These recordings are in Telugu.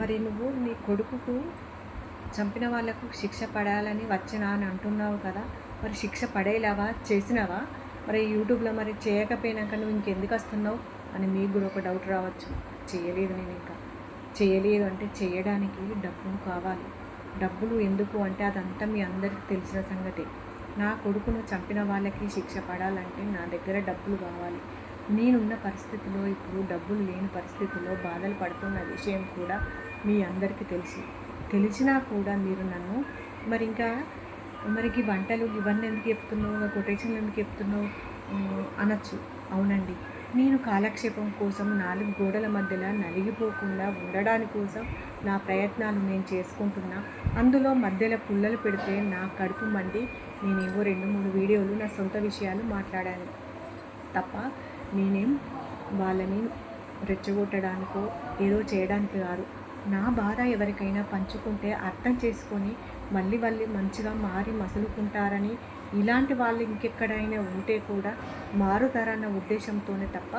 మరి నువ్వు నీ కొడుకుకు చంపిన వాళ్ళకు శిక్ష పడాలని వచ్చినా అని అంటున్నావు కదా మరి శిక్ష పడేలావా? చేసినావా? మరి యూట్యూబ్లో మరి చేయకపోయినాక నువ్వు ఇంకెందుకు వస్తున్నావు? అని మీకు కూడా ఒక డౌట్ రావచ్చు. చేయలేదు నేను ఇంకా. చేయలేదు అంటే చేయడానికి డబ్బులు కావాలి. డబ్బులు ఎందుకు అంటే అదంతా మీ అందరికీ తెలిసిన సంగతి. నా కొడుకును చంపిన వాళ్ళకి శిక్ష పడాలంటే నా దగ్గర డబ్బులు కావాలి. నేనున్న పరిస్థితిలో ఇప్పుడు డబ్బులు లేని పరిస్థితిలో బాధలు పడుతున్న విషయం కూడా మీ అందరికీ తెలుసు. తెలిసినా కూడా మీరు నన్ను మరి ఇంకా మరికి వంటలు ఇవన్నీ ఎందుకు చెప్తున్నావు? కొటేషన్లు ఎందుకు చెప్తున్నావు? అనొచ్చు. అవునండి. నేను కాలక్షేపం కోసం నాలుగు గోడల మధ్యలో నలిగిపోకుండా ఉండడానికి కోసం నా ప్రయత్నాలు నేను చేసుకుంటున్నా. అందులో మధ్యలో పుల్లలు పెడితే నా కడుపు మండి. నేనేవో రెండు మూడు వీడియోలు నా సొంత విషయాలు మాట్లాడాను. తప్ప నేనేం వాళ్ళని రెచ్చగొట్టడానికో ఏదో చేయడానికి కాదు. నా బాధ ఎవరికైనా పంచుకుంటే అర్థం చేసుకొని మళ్ళీ మళ్ళీ మంచిగా మారి మసులుకుంటారని ఇలాంటి వాళ్ళు ఇంకెక్కడైనా ఉంటే కూడా మారుతారన్న ఉద్దేశంతోనే తప్ప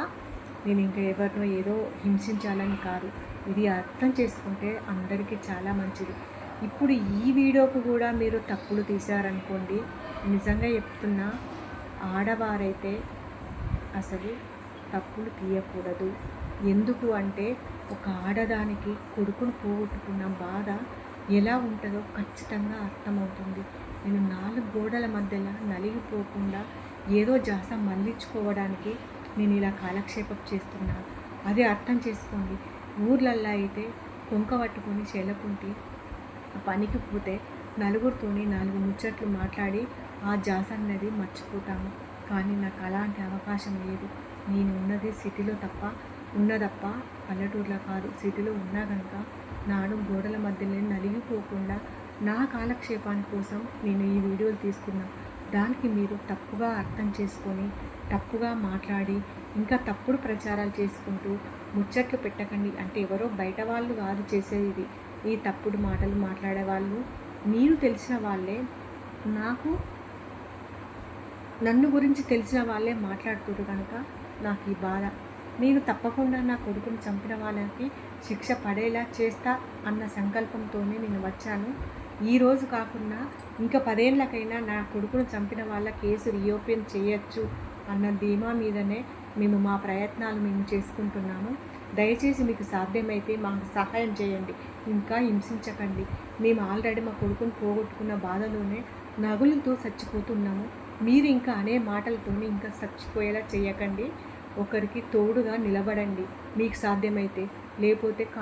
నేను ఇంకా ఎవరినో ఏదో హింసించాలని కాదు. ఇది అర్థం చేసుకుంటే అందరికీ చాలా మంచిది. ఇప్పుడు ఈ వీడియోకు కూడా మీరు తప్పులు తీశారనుకోండి నిజంగా చెప్తున్నా ఆడవారైతే అసలు తప్పులు తీయకూడదు. ఎందుకు అంటే ఒక ఆడదానికి కొడుకును పోగొట్టుకున్న బాధ ఎలా ఉంటుందో ఖచ్చితంగా అర్థమవుతుంది. నేను నాలుగు గోడల మధ్యలో నలిగిపోకుండా ఏదో జాస మళ్ళించుకోవడానికి నేను ఇలా కాలక్షేపం చేస్తున్నా. అది అర్థం చేసుకోండి. ఊర్లల్లో అయితే కొంక పట్టుకొని చెలకుంటి పనికి పోతే నలుగురితోని నాలుగు ముచ్చట్లు మాట్లాడి ఆ జాస అన్నది మర్చిపోతాము. కానీ నాకు అలాంటి అవకాశం లేదు. నేను ఉన్నది సిటీలో తప్ప ఉన్నదప్ప పల్లెటూరులో కాదు. సిటీలో ఉన్నా కనుక నాడు గోడల మధ్యలో నలిగిపోకుండా నా కాలక్షేపాని కోసం నేను ఈ వీడియోలు తీసుకున్నా. దానికి మీరు తప్పుగా అర్థం చేసుకొని తప్పుగా మాట్లాడి ఇంకా తప్పుడు ప్రచారాలు చేసుకుంటూ ముచ్చట్లు పెట్టకండి అంటే ఎవరో బయట వాళ్ళు కాదు చేసేది. ఈ తప్పుడు మాటలు మాట్లాడే వాళ్ళు మీరు తెలిసిన వాళ్ళే. నాకు నన్ను గురించి తెలిసిన వాళ్ళే మాట్లాడుతున్నారు కనుక నాకు ఈ బాధ. నేను తప్పకుండా నా కొడుకుని చంపిన వాళ్ళకి శిక్ష పడేలా చేస్తా అన్న సంకల్పంతోనే నేను వచ్చాను. ఈ రోజు కాకుండా ఇంకా పదేళ్ళకైనా నా కొడుకును చంపిన వాళ్ళ కేసు రీఓపెన్ చేయొచ్చు అన్న ధీమా మీదనే మేము మా ప్రయత్నాలు మేము చేసుకుంటున్నాము. దయచేసి మీకు సాధ్యమైతే మాకు సహాయం చేయండి ఇంకా హింసించకండి. మేము ఆల్రెడీ మా కొడుకుని పోగొట్టుకున్న బాధలోనే నగులతో చచ్చిపోతున్నాము. మీరు ఇంకా అనే మాటలతో ఇంకా చచ్చిపోయేలా చేయకండి ఒకరికి తోడుగా నిలబడండి. మీకు సాధ్యమైతే. లేకపోతే కా